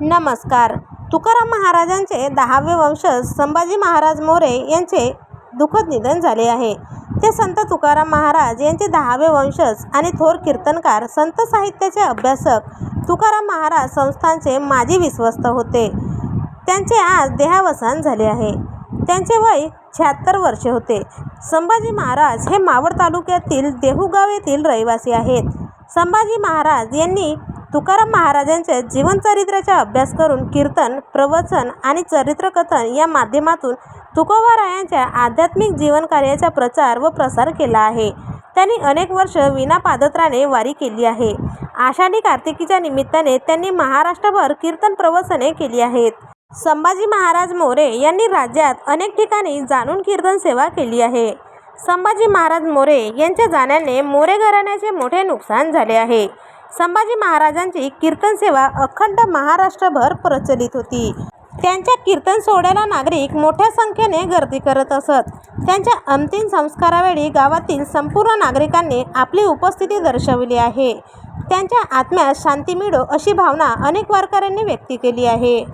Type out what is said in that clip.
नमस्कार. तुकाराम महाराजांचे दहावे वंशज संभाजी महाराज मोरे यांचे दुःखद निधन झाले आहे. ते संत तुकाराम महाराज यांचे दहावे वंशज आणि थोर कीर्तनकार संत साहित्याचे अभ्यासक तुकाराम महाराज संस्थांचे माजी विश्वस्त होते. त्यांचे आज देहावसान झाले आहे. त्यांचे वय शहात्तर वर्षे होते. संभाजी महाराज हे मावळ तालुक्यातील देहुगाव येथील रहिवासी आहेत. संभाजी महाराज यांनी तुकाराम महाराजांच्या जीवनचरित्राचा अभ्यास करून कीर्तन प्रवचन आणि चरित्रकथन या माध्यमातून तुकोबारायांच्या आध्यात्मिक जीवनकार्याचा प्रचार व प्रसार केला आहे. त्यांनी अनेक वर्ष विना पादत्राने वारी केली आहे. आषाढी कार्तिकीच्या निमित्ताने त्यांनी महाराष्ट्रभर कीर्तन प्रवचने केली आहेत. संभाजी महाराज मोरे यांनी राज्यात अनेक ठिकाणी जाणून कीर्तन सेवा केली आहे. संभाजी महाराज मोरे यांच्या जाण्याने मोरे घराण्याचे मोठे नुकसान झाले आहे. संभाजी महाराजांची कीर्तन सेवा अखंड महाराष्ट्रभर प्रचलित होती. त्यांच्या कीर्तन सोहळ्याला नागरिक मोठ्या संख्येने गर्दी करत असत. त्यांच्या अंतिम संस्कारावेळी गावातील संपूर्ण नागरिकांनी आपली उपस्थिती दर्शवली आहे. त्यांच्या आत्म्यास शांती मिळो अशी भावना अनेक वारकऱ्यांनी व्यक्त केली आहे.